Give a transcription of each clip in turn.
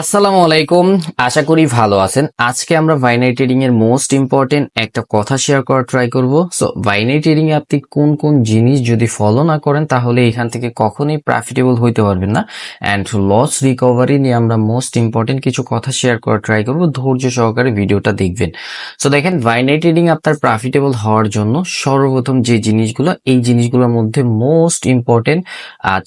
আসসালামু আলাইকুম। আশা করি ভালো আছেন। আজকে আমরা বাইনারি ট্রেডিং এর মোস্ট ইম্পর্টেন্ট একটা কথা শেয়ার করার ট্রাই করব। সো বাইনারি ট্রেডিং এ আপনি কোন কোন জিনিস যদি ফলো না করেন, তাহলে এখান থেকে কখনোই প্রফিটেবল হইতে পারবেন না। অ্যান্ড লস রিকভারি নিয়ে আমরা মোস্ট ইম্পর্টেন্ট কিছু কথা শেয়ার করার ট্রাই করব। ধৈর্য সহকারে ভিডিওটা দেখবেন। সো দেখেন বাইনারি ট্রেডিং আপনার প্রফিটেবল হওয়ার জন্য সর্বপ্রথম যে জিনিসগুলো, এই জিনিসগুলোর মধ্যে মোস্ট ইম্পর্টেন্ট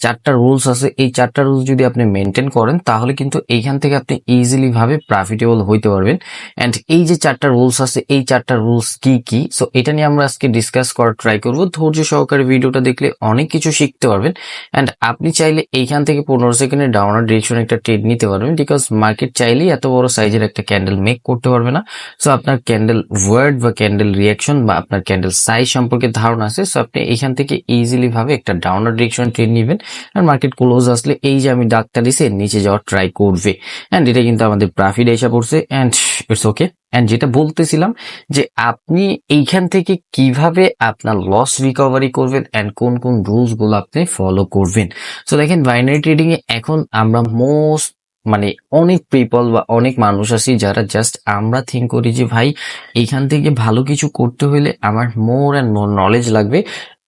চারটা রুলস আছে। এই চারটা রুলস যদি আপনি মেনটেন করেন, তাহলে কিন্তু এইখান থেকে আপনি ইজিলি ভাবে প্রফিটেবল হইতে পারবেন। এন্ড এই যে চারটা রুলস আছে, এই চারটা রুলস কি কি? সো এটা নিয়ে আমরা আজকে ডিসকাস করার ট্রাই করব। ধৈর্য সহকারে ভিডিওটা দেখলে অনেক কিছু শিখতে পারবেন। এন্ড আপনি চাইলে এইখান থেকে পনেরো সেকেন্ডের ডাউনার ডিরেকশন একটা ট্রেড নিতে পারবেন। বিকজ মার্কেট চাইলেই এত বড় সাইজের একটা ক্যান্ডেল মেক করতে পারবে না। সো আপনার ক্যান্ডেল ওয়ার্ড বা ক্যান্ডেল রিয়াকশন বা আপনার ক্যান্ডেল সাইজ সম্পর্কে ধারণা আছে। সো আপনি এখান থেকে ইজিলি ভাবে একটা ডাউনার ডিরেকশন ট্রেড নেবেন। আর মার্কেট ক্লোজ আসলে এই যে আমি ডাকটা দিছি নিচে যাওয়ার ট্রাই করবে। অ্যান্ড এটা কিন্তু আমাদের প্রফিট এসে পড়ছে অ্যান্ড ইটস ওকে অ্যান্ড যেটা বলতেছিলাম যে আপনি এইখান থেকে কীভাবে আপনার লস রিকভারি করবেন অ্যান্ড কোন কোন রুলসগুলো আপনি ফলো করবেন। সো দেখেন বাইনারি ট্রেডিং এ এখন আমরা মোস্ট মানে অনেক পিপল বা অনেক মানুষ আছি যারা জাস্ট আমরা থিঙ্ক করি যে ভাই এইখান থেকে ভালো কিছু করতে হলে আমার মোর অ্যান্ড মোর নলেজ লাগবে।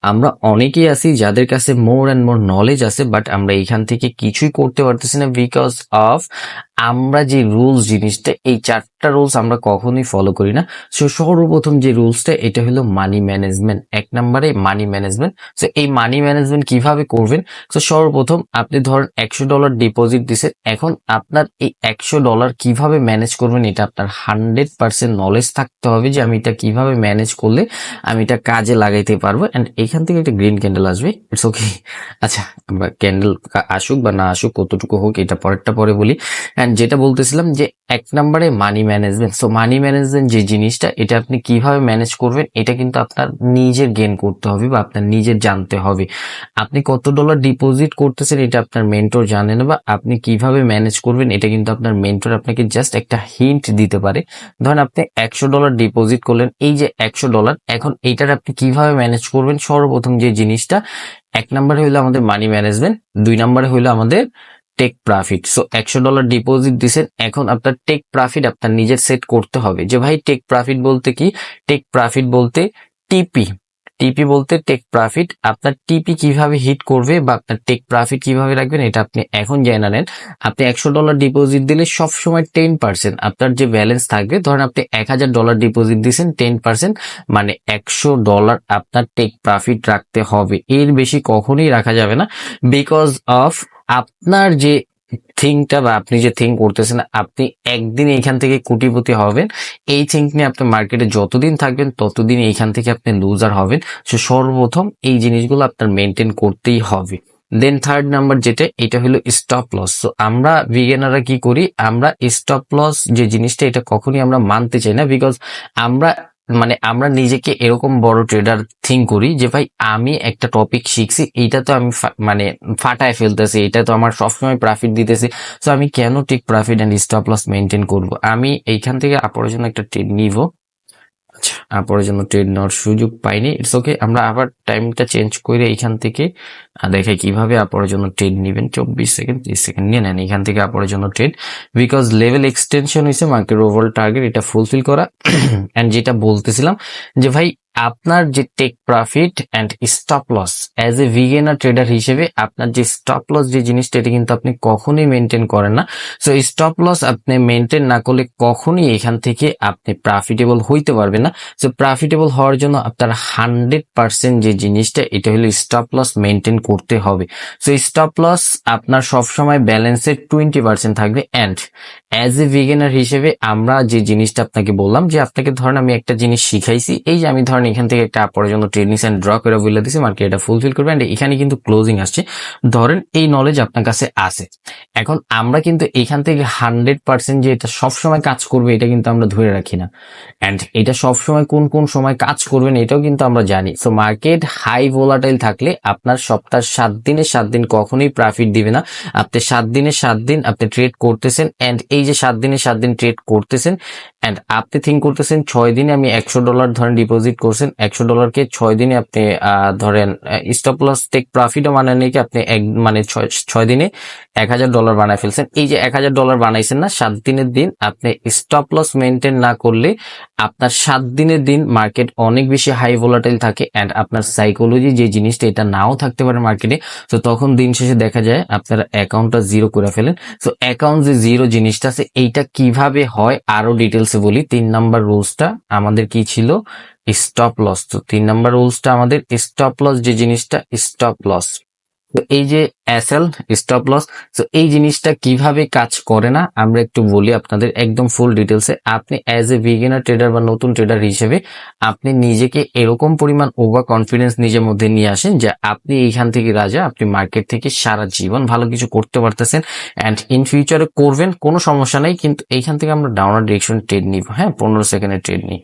আমরা অনেকেই আছি যাদের কাছে মোর অ্যান্ড মোর নলেজ আছে বাট আমরা এখান থেকে কিছুই করতে পারতেছি না বিকজ অফ আমরা যে রুলস জিনিসটা, এই চারটা রুলস আমরা কখনোই ফলো করি না। সো সর্বপ্রথম যে রুলসটা, এটা হলো মানি ম্যানেজমেন্ট এক নম্বরে মানি ম্যানেজমেন্ট সো এই মানি ম্যানেজমেন্ট কীভাবে করবেন? সো সর্বপ্রথম আপনি ধরেন একশো ডলার ডিপোজিট দিচ্ছেন এখন আপনার এই একশো ডলার কীভাবে ম্যানেজ করবেন, এটা আপনার হান্ড্রেড পার্সেন্ট নলেজ থাকতে হবে যে আমি এটা কীভাবে ম্যানেজ করলে আমি এটা কাজে লাগাইতে পারব। অ্যান্ড এখান থেকে একটা গ্রিন ক্যান্ডেল আসবে। ইটস ওকে আচ্ছা আমরা ক্যান্ডেল আসুক বা না আসুক, কতটুকু হোক, এটা পরেরটা পরে বলি। অ্যান্ড যেটা বলতেছিলাম যে এক নম্বরে money management so money management যে জিনিসটা, এটা আপনি কীভাবে ম্যানেজ করবেন, এটা কিন্তু আপনার নিজের গেন করতে হবে বা আপনার নিজের জানতে হবে। আপনি কত ডলার ডিপোজিট করতেছেন, এটা আপনার মেন্টর জানে না বা আপনি কীভাবে ম্যানেজ করবেন, এটা কিন্তু আপনার মেন্টর আপনাকে জাস্ট একটা হিন্ট দিতে পারে। ধরেন আপনি একশো ডলার ডিপোজিট করলেন, এই যে একশো ডলার এখন এইটার আপনি কীভাবে ম্যানেজ করবেন? সর্বপ্রথম যে জিনিসটা, এক নম্বরে হইল আমাদের মানি ম্যানেজমেন্ট দুই নম্বরে হইল আমাদের টেক প্রফিট সো একশো ডলার ডিপোজিট দিছেন, এখন আপনার টেক প্রফিট আপনার নিজের সেট করতে হবে। যে ভাই টেক প্রফিট বলতে কি? টেক প্রফিট বলতে টিপি টিপি বলতে টেক প্রফিট আপনার টিপি কীভাবে হিট করবে বা আপনার টেক প্রফিট কীভাবে রাখবেন, এটা আপনি এখন জেনে নেন। আপনি একশো ডলার ডিপোজিট দিলে সব সময় টেন পার্সেন্ট আপনার যে ব্যালেন্স থাকবে, ধরেন আপনি এক হাজার ডলার ডিপোজিট দিয়েছেন টেন পার্সেন্ট মানে একশো ডলার আপনার টেক প্রফিট রাখতে হবে। এর বেশি কখনোই রাখা যাবে না। বিকজ অফ আপনার যে থিঙ্কটা বা আপনি যে থিঙ্ক করতেছেন, আপনি একদিন এইখান থেকে কোটিপতি হবেন। এই থিঙ্ক নিয়ে আপনি মার্কেটে যতদিন থাকবেন, ততদিন এইখান থেকে আপনি লুজার হবেন। সো সর্বপ্রথম এই জিনিসগুলো আপনার মেনটেন করতেই হবে। দেন থার্ড নাম্বার যেটা, এটা হলো স্টপ লস তো আমরা বিজ্ঞানারা কি করি? আমরা স্টপ লস যে জিনিসটা, এটা কখনই আমরা মানতে চাই না বিকজ আমরা মানে আমরা নিজেকে এরকম বড় ট্রেডার থিঙ্ক করি যে, ভাই, আমি একটা টপিক শিখছি, এইটা তো আমি মানে ফাটায় ফেলতেছি এটা তো আমার সবসময় প্রফিট দিতেছে তো আমি কেন ঠিক profit and stop loss maintain করব? আমি এইখান থেকে আপরের জন্য একটা ট্রেড নিব। আচ্ছা আপরের জন্য ট্রেড নেওয়ার সুযোগ পাইনি ইটস ওকে আমরা আবার টাইমটা চেঞ্জ করে এইখান থেকে দেখে কীভাবে আপরের জন্য ট্রেড নিবেন। চব্বিশ সেকেন্ড ত্রিশ সেকেন্ড নিয়ে নেন এখান থেকে আপরের জন্য ট্রেড বিকজ লেভেল এক্সটেনশন হয়েছে মার্কেট ওভারঅল টার্গেট এটা ফুলফিল করা। অ্যান্ড যেটা বলতেছিলাম যে ভাই, আপনার যে take profit and stop loss as a beginner trader হিসেবে আপনার যে স্টপ লস যে জিনিসটা, এটা কিন্তু আপনি কখনোই মেনটেন করেন না। সো স্টপ লস আপনি মেনটেন না করলে কখনোই এখান থেকে আপনি প্রফিটেবল হইতে পারবেন না। সো প্রফিটেবল হওয়ার জন্য আপনার হান্ড্রেড পার্সেন্ট যে জিনিসটা, এটা হলো স্টপ লস মেনটেন করতে হবে। সো স্টপ লস আপনার সবসময় ব্যালেন্সের টোয়েন্টি পার্সেন্ট থাকবে অ্যান্ড অ্যাজ এ বিগিনার হিসেবে আমরা যে জিনিসটা আপনাকে বললাম যে, আপনাকে ধরেন আমি একটা জিনিস শিখাইছি, এই যে আমি ধরেন এখান থেকে একটা পরের জন্য ট্রেনিং অ্যান্ড ড্র করে বলে দিছি মার্কেট এটা ফুলফিল করবে অ্যান্ড এখানে কিন্তু ক্লোজিং আসছে। ধরেন এই নলেজ আপনার কাছে আছে। এখন আমরা কিন্তু এখান থেকে হান্ড্রেড পার্সেন্ট যে এটা সবসময় কাজ করবে, এটা কিন্তু আমরা ধরে রাখি না। অ্যান্ড এটা সবসময় কোন কোন সময় কাজ করবেন এটাও কিন্তু আমরা জানি। সো মার্কেট হাই ভোলাটাইল থাকলে আপনার সপ্তাহ সাত দিনে সাত দিন কখনোই প্রফিট দিবে না। আপনি সাত দিনে সাত দিন আপনি ট্রেড করতেছেন এন্ড এই যে সাত দিনে সাত দিন ট্রেড করতেছেন এন্ড আপনি থিঙ্ক করতেছেন ছয় দিনে আমি একশো ডলার ধরেন ডিপোজিট করছেন, একশো ডলারকে ছয় দিনে আপনি ধরেন স্টপ লস টেক প্রফিটও মানে নাকি আপনি এক মানে ছয় ছয় দিনে এক হাজার ডলার বানায় ফেলছেন। এই যে এক হাজার ডলার বানাইছেন না, সাত দিনের দিন আপনি স্টপ লস মেনটেন না করলে আপনার সাত দিনের দিন মার্কেট অনেক বেশি হাই ভোলাটাইল থাকে অ্যান্ড আপনার সাইকোলজি যে জিনিসটা এটা নাও থাকতে পারে মার্কেটে তো তখন দিন শেষে দেখা যায় আপনারা অ্যাকাউন্টটা জিরো করে ফেলেন। তো অ্যাকাউন্ট যে জিরো জিনিসটা আছে, এইটা কীভাবে হয় আরও ডিটেলসে বলি। তিন নাম্বার রুলসটা আমাদের কি ছিল? স্টপ লস তো তিন নাম্বার রুলসটা আমাদের স্টপ লস যে জিনিসটা স্টপ লস তো এই যে এসএল স্টপ লস তো এই জিনিসটা কীভাবে কাজ করে না? আমরা একটু বলি আপনাদের একদম ফুল ডিটেলসে আপনি অ্যাজ এ বিগিনার ট্রেডার বা নতুন ট্রেডার হিসেবে আপনি নিজেকে এরকম পরিমাণ ওভার কনফিডেন্স নিজের মধ্যে নিয়ে আসেন যে আপনি এইখান থেকে রাজা, আপনি মার্কেট থেকে সারা জীবন ভালো কিছু করতে পারতেছেন অ্যান্ড ইন ফিউচারে করবেন, কোনো সমস্যা নেই, কিন্তু এইখান থেকে আমরা ডাউনার ডিরেকশন ট্রেড নিব। হ্যাঁ পনেরো সেকেন্ডের ট্রেড নিই।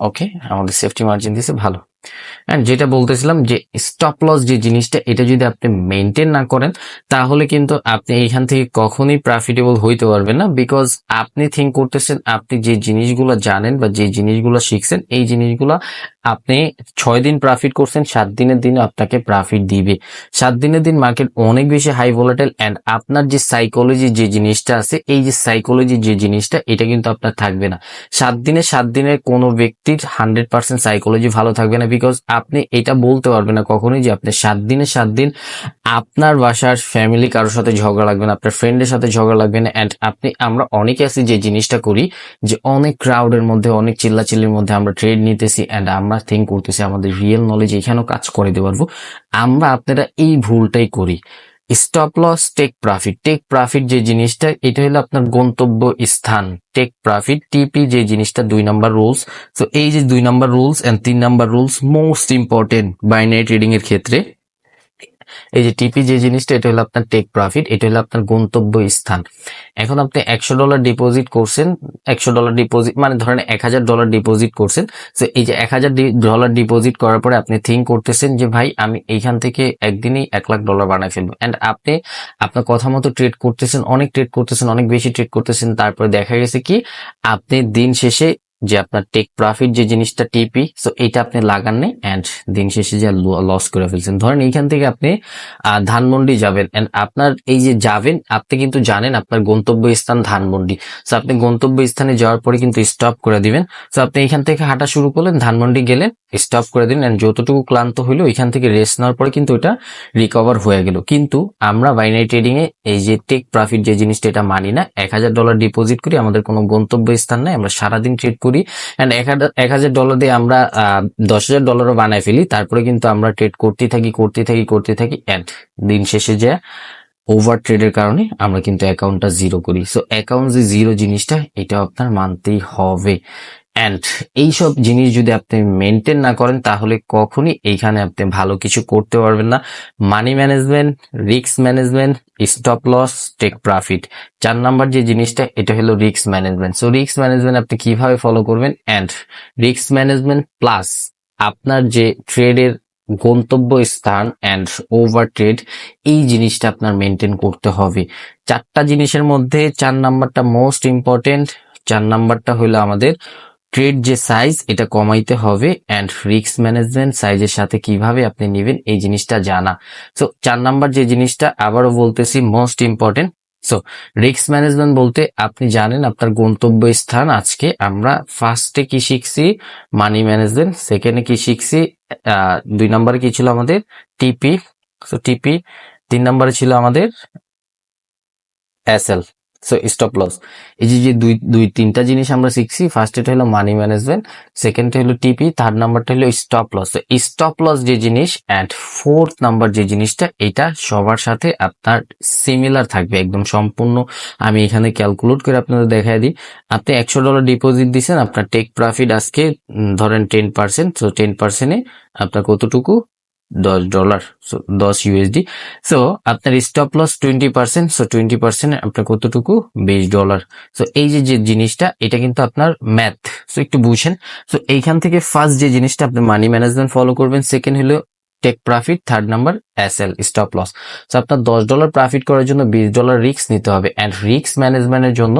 ওকে আমাদের সেফটি মার্জিন দিছে ভালো। অ্যান্ড যেটা বলতেছিলাম যে স্টপ লস যে জিনিসটা, এটা যদি আপনি মেনটেন না করেন, তাহলে কিন্তু আপনি এইখান থেকে কখনোই প্রফিটেবল হইতে পারবেন না বিকজ আপনি থিঙ্ক করতেছেন, আপনি যে জিনিসগুলো জানেন বা যে জিনিসগুলো শিখছেন, এই জিনিসগুলো আপনি ছয় দিন প্রফিট করছেন, সাত দিনের দিন আপনাকে প্রফিট দিবে। সাত দিনের দিন মার্কেট অনেক বেশি হাই ভোলাটাইল অ্যান্ড আপনার যে সাইকোলজি যে জিনিসটা আছে, এই যে সাইকোলজি যে জিনিসটা, এটা কিন্তু আপনার থাকবে না। সাত দিনে, সাত দিনের কোনো ব্যক্তির হান্ড্রেড পার্সেন্ট সাইকোলজি ভালো থাকবে না বিকজ আপনি এটা বলতে পারবেন না কখনোই যে আপনি সাত দিনে, সাত দিন আপনার বাসার ফ্যামিলি কারোর সাথে ঝগড়া লাগবে না, আপনার ফ্রেন্ডের সাথে ঝগড়া লাগবে না অ্যান্ড আপনি, আমরা অনেকে আছি যে জিনিসটা করি যে অনেক ক্রাউডের মধ্যে, অনেক চিল্লাচিল্লির মধ্যে আমরা ট্রেড নিতেছি অ্যান্ড আমরা থিঙ্ক করতেছি, আমাদের রিয়েল নলেজ এখানেও কাজ করে দিতে পারব আমরা আপনারা এই ভুলটাই করি। Stop loss take profit take profit যে জিনিসটা, এটা হলো আপনার গন্তব্য স্থান। টেক প্রফিট টিপি যে জিনিসটা, দুই নাম্বার রুলস তো এই যে দুই নাম্বার রুলস এন্ড তিন number rules most important binary trading এর ক্ষেত্রে। এই যে টিপি যে জিনিসটা, এটা হলো আপনার টেক প্রফিট এটা হলো আপনার গন্তব্য স্থান এখন আপনি একশো ডলার ডিপোজিট করছেন, একশো ডলার ডিপোজিট মানে ধরেন এক হাজার ডলার ডিপোজিট করছেন তো এই যে এক হাজার ডলার ডিপোজিট করার পরে আপনি থিঙ্ক করতেছেন যে, ভাই, আমি এইখান থেকে একদিনই এক লাখ ডলার বানাই ফেলব। অ্যান্ড আপনি আপনার কথা মতো ট্রেড করতেছেন, অনেক ট্রেড করতেছেন, অনেক বেশি ট্রেড করতেছেন, তারপরে দেখা গেছে কি, আপনি দিন শেষে যে আপনার টেক প্রফিট যে জিনিসটা টিপি সো এটা আপনি লাগান নেই অ্যান্ড দিন শেষে যে লস করে ফেলছেন। ধরেন এইখান থেকে আপনি ধানমন্ডি যাবেন অ্যান্ড আপনার এই যে যাবেন, আপনি কিন্তু জানেন আপনার গন্তব্য স্থান ধানমন্ডি। সো আপনি গন্তব্য স্থানে যাওয়ার পরে কিন্তু স্টপ করে দিবেন। সো আপনি এখান থেকে হাঁটা শুরু করলেন, ধানমন্ডি গেলেন স্টপ করে দিন এন্ড যতটুকু ক্লান্ত হইল, এখান থেকে রেস্ট নেওয়ার পরে কিন্তু এটা রিকভার হয়ে গেল। কিন্তু আমরা বাইনারি ট্রেডিং এ এই যে টেক প্রফিট যে জিনিসটা এটা মানি না, এক হাজার ডলার ডিপোজিট করি, আমাদের কোনো গন্তব্য স্থান নাই, আমরা সারাদিন ট্রেড করি এন্ড এক হাজার ডলার দিয়ে আমরা দশ হাজার ডলারও বানায় ফেলি, তারপরে কিন্তু আমরা ট্রেড করতেই থাকি, করতে থাকি করতে থাকি এন্ড দিন শেষে যে ওভার ট্রেডের কারণে আমরা কিন্তু অ্যাকাউন্টটা জিরো করি। সো অ্যাকাউন্ট যে জিরো জিনিসটা, এটা আপনার মানতেই হবে। অ্যান্ড এইসব জিনিস যদি আপনি মেনটেন না করেন, তাহলে কখনই এইখানে আপনি ভালো কিছু করতে পারবেন না। Money management risk management stop loss take profit চার নাম্বার যে জিনিসটা, এটা হলো risk management so risk management আপনি কীভাবে ফলো করবেন? অ্যান্ড রিস্ক ম্যানেজমেন্ট প্লাস আপনার যে ট্রেডের গন্তব্য স্থান অ্যান্ড ওভার ট্রেড এই জিনিসটা আপনার মেনটেন করতে হবে। চারটা জিনিসের মধ্যে চার নাম্বারটা মোস্ট ইম্পর্টেন্ট চার নাম্বারটা হলো আমাদের ট্রেড যে সাইজ, এটা কমাইতে হবে অ্যান্ড রিস্ক ম্যানেজমেন্ট সাইজের সাথে কীভাবে আপনি নেবেন, এই জিনিসটা জানা। সো চার নাম্বার যে জিনিসটা আবারও বলতেছি most important so risk management বলতে আপনি জানেন আপনার গন্তব্য স্থান আজকে আমরা ফার্স্টে কি শিখছি মানি ম্যানেজমেন্ট সেকেন্ডে কি শিখছি দুই নম্বরে কি ছিল আমাদের টিপি সো টিপি তিন নম্বরে ছিল আমাদের এসএল সো স্টপ লস এই যে দুই দুই, তিনটা জিনিস আমরা শিখছি ফার্স্ট এটা হলো মানি ম্যানেজমেন্ট সেকেন্ড হলো টিপি থার্ড নাম্বারটা হলো স্টপ লস তো স্টপ লস যে জিনিস অ্যান্ড ফোর্থ নাম্বার যে জিনিসটা, এটা সবার সাথে আপনার সিমিলার থাকবে। একদম সম্পূর্ণ আমি এখানে ক্যালকুলেট করে আপনাদের দেখাই দিই। আপনি একশো ডলার ডিপোজিট দিচ্ছেন আপনার টেক প্রফিট আজকে ধরেন টেন পার্সেন্ট তো টেন পার্সেন্টে আপনার কতটুকু? দশ ডলার দশ ইউএসডি সো আপনার stop loss twenty percent so twenty percent আপনার কতটুকু? বিশ ডলার সো এই যে যে জিনিসটা, এটা কিন্তু আপনার ম্যাথ সো একটু বুঝেন। সো এইখান থেকে ফার্স্ট যে জিনিসটা আপনি মানি ম্যানেজমেন্ট ফলো করবেন সেকেন্ড হলো take profit third number is stop loss আপনার দশ ডলার প্রফিট করার জন্য বিশ ডলার রিস্ক নিতে হবে। অ্যান্ড রিস্ক ম্যানেজমেন্টের জন্য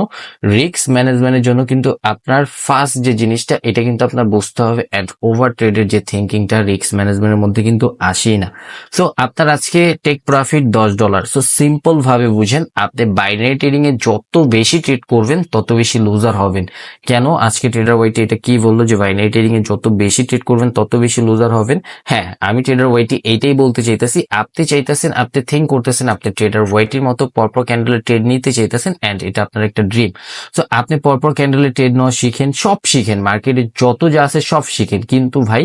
রিস্ক ম্যানেজমেন্টের জন্য কিন্তু আপনার ফার্স্ট যে জিনিসটা, এটা কিন্তু আপনার বুঝতে হবে। অ্যান্ড ওভার ট্রেডের যে থিঙ্কিংটা রিস্ক ম্যানেজমেন্টের মধ্যে কিন্তু আসেই না। সো আপনার আজকে টেক প্রফিট দশ ডলার সো সিম্পল ভাবে বুঝেন, আপনি বাইনারি ট্রেডিং এ যত বেশি ট্রেড করবেন, তত বেশি লুজার হবেন। কেন? আজকে ট্রেডার ওয়াইটি এটা কি বলল যে বাইনারি ট্রেডিং এ যত বেশি ট্রেড করবেন, তত বেশি লুজার হবেন? হ্যাঁ আমি ট্রেডার ওয়াইটি এইটাই বলতে চাইতেছি আপনি চাইতেছেন, আপনি থিঙ্ক করতেছেন, আপনি ট্রেডার ওয়াইটির মতো পরপর ক্যান্ডেলের ট্রেড নিতে চাইতেছেন অ্যান্ড এটা আপনার একটা ড্রিম সো আপনি পরপর ক্যান্ডেলের ট্রেড নেওয়া শিখেন, সব শিখেন মার্কেটে যত যা আছে সব শিখেন। কিন্তু ভাই,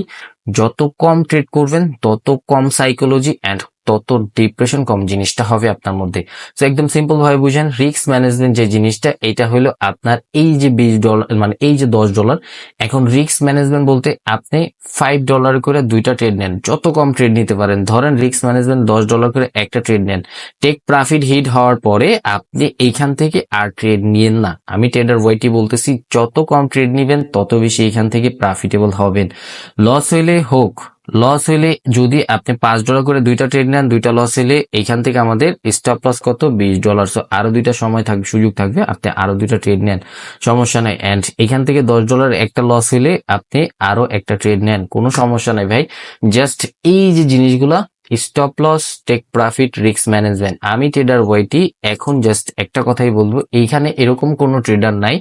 যত কম ট্রেড করবেন, তত কম সাইকোলজি অ্যান্ড তত ডিপ্রেশন কম জিনিসটা হবে আপনার মধ্যে। তো একদম সিম্পল ভাবে বুঝেন রিস্ক ম্যানেজমেন্ট যে জিনিসটা, এটা হলো আপনার এই যে বিশ ডলার মানে এই যে দশ ডলার এখন রিস্ক ম্যানেজমেন্ট বলতে আপনি ফাইভ ডলার করে দুইটা ট্রেড নেন। যত কম ট্রেড নিতে পারেন, ধরেন রিস্ক ম্যানেজমেন্ট দশ ডলার করে একটা ট্রেড নেন টেক প্রফিট হিট হওয়ার পরে আপনি এইখান থেকে আর ট্রেড নিয়েন না। আমি ট্রেডার ওয়াইটি বলতেছি, যত কম ট্রেড নিবেন, তত বেশি এখান থেকে প্রফিটেবল হবেন। লস হইলে হোক লস হইলে যদি আপনি পাঁচ ডলার করে দুইটা ট্রেড নেন, দুইটা লস হইলে এইখান থেকে আমাদের স্টপ লস কত? বিশ ডলার সো আরও দুইটা সময় থাকবে, সুযোগ থাকবে, আপনি আরও দুইটা ট্রেড নেন। সমস্যা নাই। অ্যান্ড এখান থেকে দশ ডলার একটা লস হইলে আপনি আরও একটা ট্রেড নেন। কোনো সমস্যা নাই ভাই। জাস্ট এই যে জিনিসগুলা stop loss take profit risk management আমি ট্রেডার ওয়াইটি এখন জাস্ট একটা কথাই বলব, এইখানে এরকম কোনো ট্রেডার নাই,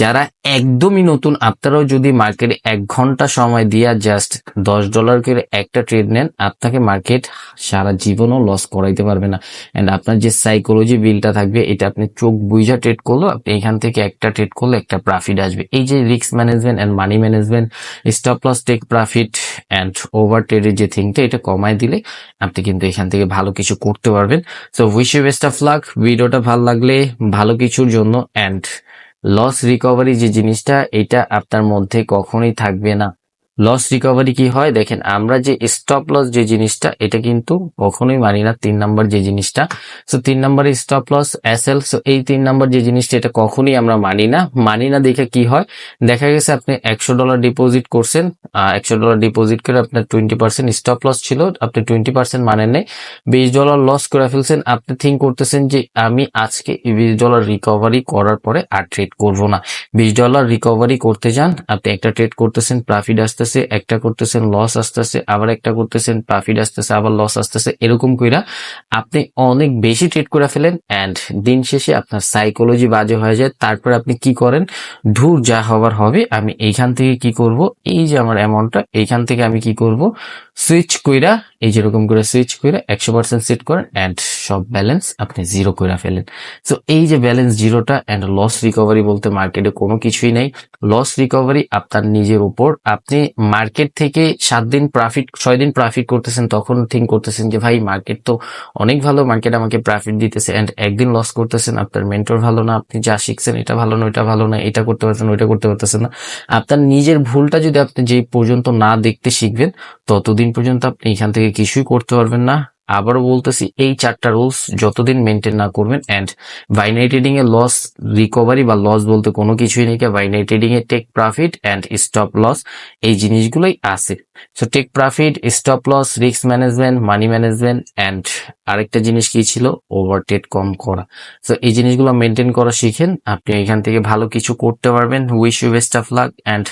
যারা একদমই নতুন। আপনারাও যদি মার্কেটে এক ঘণ্টা সময় দিয়া জাস্ট দশ ডলার করে একটা ট্রেড নেন, আপনাকে মার্কেট সারা জীবনও লস করাইতে পারবে না। এন্ড আপনার যে সাইকোলজি বিলটা থাকবে, এটা আপনি চোখ বুঝা ট্রেড করল আপনি এখান থেকে একটা ট্রেড করলে একটা প্রফিট আসবে। এই যে risk management and money management stop loss take profit and over ট্রেডের যে থিংটা এটা কমায় দিলে আপনি কিন্তু এখান থেকে ভালো কিছু করতে পারবেন। So wish you best of luck ভিডিওটা ভালো লাগলে ভালো কিছুর জন্য অ্যান্ড লস রিকভারি যে জিনিসটা, এটা আপনার মধ্যে কখনোই থাকবে না। লস রিকভারি কি হয়? দেখেন, আমরা যে স্টপ লস যে জিনিসটা, এটা কিন্তু কখনোই মানি না তিন নাম্বার যে জিনিসটা। সো তিন নাম্বারে স্টপ লস এস সো এই তিন নাম্বার যে জিনিসটা, এটা কখনোই আমরা মানি না। মানি না দেখে কি হয়? দেখা গেছে আপনি একশো ডলার ডিপোজিট করছেন একশো ডলার ডিপোজিট করে আপনার টোয়েন্টি পার্সেন্ট স্টপ লস ছিল, আপনি টোয়েন্টি পার্সেন্ট মানেন নেই। বিশ ডলার লস করে ফেলছেন, আপনি থিঙ্ক করতেছেন যে আমি আজকে বিশ ডলার রিকভারি করার পরে আর ট্রেড করব না। বিশ ডলার রিকভারি করতে যান, আপনি একটা ট্রেড করতেছেন প্রফিট আসতেছে একটা করতেছেন লস আসতেছে, আবার একটা করতেছেন প্রফিট আসতেছে, আবার লস আসতেছে, এরকম কইরা আপনি অনেক বেশি ট্রেড করে ফেলেন অ্যান্ড দিন শেষে আপনার সাইকোলজি বাজে হয়ে যায়। তারপর আপনি কি করেন? ধূর যা হবার হবে, আমি এইখান থেকে কি করব? এই যে আমার অ্যামাউন্টটা এইখান থেকে আমি কি করব? সুইচ কইরা এই যেরকম করে সুইচ করে একশো পার্সেন্ট সেট করেন অ্যান্ড সব ব্যালেন্স আপনি জিরো করে ফেলেন। সো এই যে ব্যালেন্স জিরোটা অ্যান্ড লস রিকভারি বলতে মার্কেটে কোনো কিছুই নেই। লস রিকভারি আপনার নিজের উপর। আপনি মার্কেট থেকে সাত দিন প্রফিট ছয় দিন প্রফিট করতেছেন, তখন থিঙ্ক করতেছেন যে, ভাই মার্কেট তো অনেক ভালো। মার্কেট আমাকে প্রফিট দিতেছে অ্যান্ড একদিন লস করতেছেন, আপনার মেন্টর ভালো না। আপনি যা শিখছেন, এটা ভালো না, ওইটা ভালো না। এটা করতে পারছেন ওইটা করতে পারতেছেন না। আপনার নিজের ভুলটা যদি আপনি যে পর্যন্ত না দেখতে শিখবেন, ততদিন পর্যন্ত আপনি এখান থেকে কিছুই করতে পারবেন না। আবারও বলতেছি, এই চারটা রুলস যতদিন মেনটেন না করবেন অ্যান্ড বাইনারি ট্রেডিং এ লস রিকভারি বা লস বলতে কোনো কিছুই নেই binary trading A take profit and stop loss এই জিনিসগুলোই আছে। So take profit stop loss risk management money management and আরেকটা জিনিস কি ছিল? ওভার ট্রেড কম করা। সো এই জিনিসগুলো মেনটেন করা শিখেন, আপনি এখান থেকে ভালো কিছু করতে পারবেন। Wish you best of luck and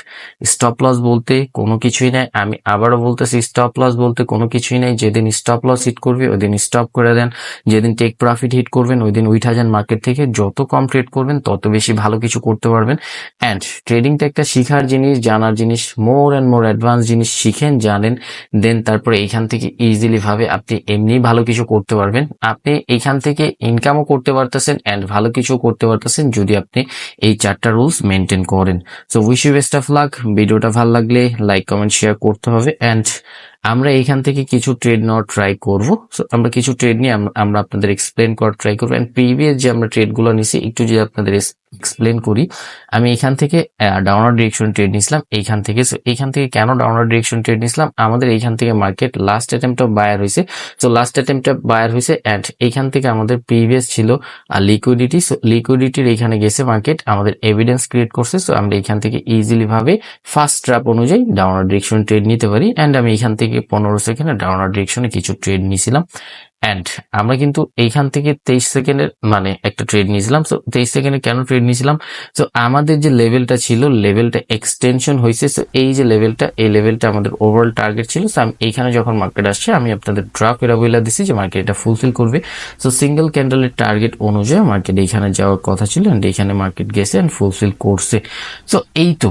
stop loss বলতে কোনো কিছুই নাই। আমি আবারও বলতেছি স্টপ লস বলতে কোনো কিছুই নাই। যেদিন স্টপ লস হিট করবে, ওই দিন স্টপ করে দেন। যেদিন টেক প্রফিট হিট করবেন, ওই দিন উইঠা যান মার্কেট থেকে যত কম ট্রেড করবেন, তত বেশি ভালো কিছু করতে পারবেন। অ্যান্ড ট্রেডিংটা একটা শিখার জিনিস, জানার জিনিস মোর অ্যান্ড মোর অ্যাডভান্স জিনিস শিখেন, জানেন দেন তারপরে এইখান থেকে ইজিলি ভাবে আপনি এমনি ভালো কিছু করতে পারবেন। আপনি এইখান থেকে ইনকামও করতে পারতেছেন অ্যান্ড ভালো কিছু করতে পারতেছেন যদি আপনি এই চারটা রুলস মেনটেন করেন। So wish you best of luck ভিডিওটা ভালো লাগলে লাইক কমেন্ট শেয়ার করতে হবে। অ্যান্ড আমরা এখান থেকে কিছু ট্রেড নেওয়ার ট্রাই করব। সো আমরা কিছু ট্রেড নিয়ে আমরা আপনাদের এক্সপ্লেন করার ট্রাই করব। অ্যান্ড প্রিভিয়াস যে আমরা ট্রেডগুলো নিছি, একটু যদি আপনাদের এক্সপ্লেন করি। আমি এখান থেকে ডাউনার ডিরেকশন ট্রেড নিয়েছিলাম এইখান থেকে। So, এইখান থেকে কেন ডাউনার ডিরেকশন ট্রেড নিয়েছিলাম আমাদের এইখান থেকে মার্কেট লাস্ট অ্যাটেম্পট বায়ার হয়েছে। তো লাস্ট অ্যাটেম্পট বায়ার হয়েছে অ্যান্ড এইখান থেকে আমাদের প্রিভিয়াস ছিল লিকুইডিটি সো লিকুইডিটির এইখানে গেছে মার্কেট আমাদের এভিডেন্স ক্রিয়েট করছে। সো আমরা এখান থেকে ইজিলি ভাবে ফার্স্ট ট্র্যাপ অনুযায়ী ডাউনার ডিরেকশন ট্রেড নিতে পারি। অ্যান্ড আমি এখান থেকে পনেরো সেকেন্ডে ডাউনার ডিরেকশনে কিছু ট্রেড নিয়েছিলাম অ্যান্ড আমরা কিন্তু এইখান থেকে তেইশ সেকেন্ডের মানে একটা ট্রেড নিয়েছিলাম। সো তেইশ সেকেন্ডে কেন ট্রেড নিয়েছিলাম? সো আমাদের যে লেভেলটা ছিল লেভেলটা এক্সটেনশন হয়েছে। সো এই যে লেভেলটা এই লেভেলটা আমাদের ওভারঅল টার্গেট ছিল। সো আমি এইখানে যখন মার্কেট আসছে, আমি আপনাদের ড্রপ এরা বইলা দিছি যে মার্কেট এটা ফুলফিল করবে। সো সিঙ্গেল ক্যান্ডেলের টার্গেট অনুযায়ী মার্কেট এইখানে যাওয়ার কথা ছিল অ্যান্ড এইখানে মার্কেট গেছে অ্যান্ড ফুলফিল করছে। সো এই তো।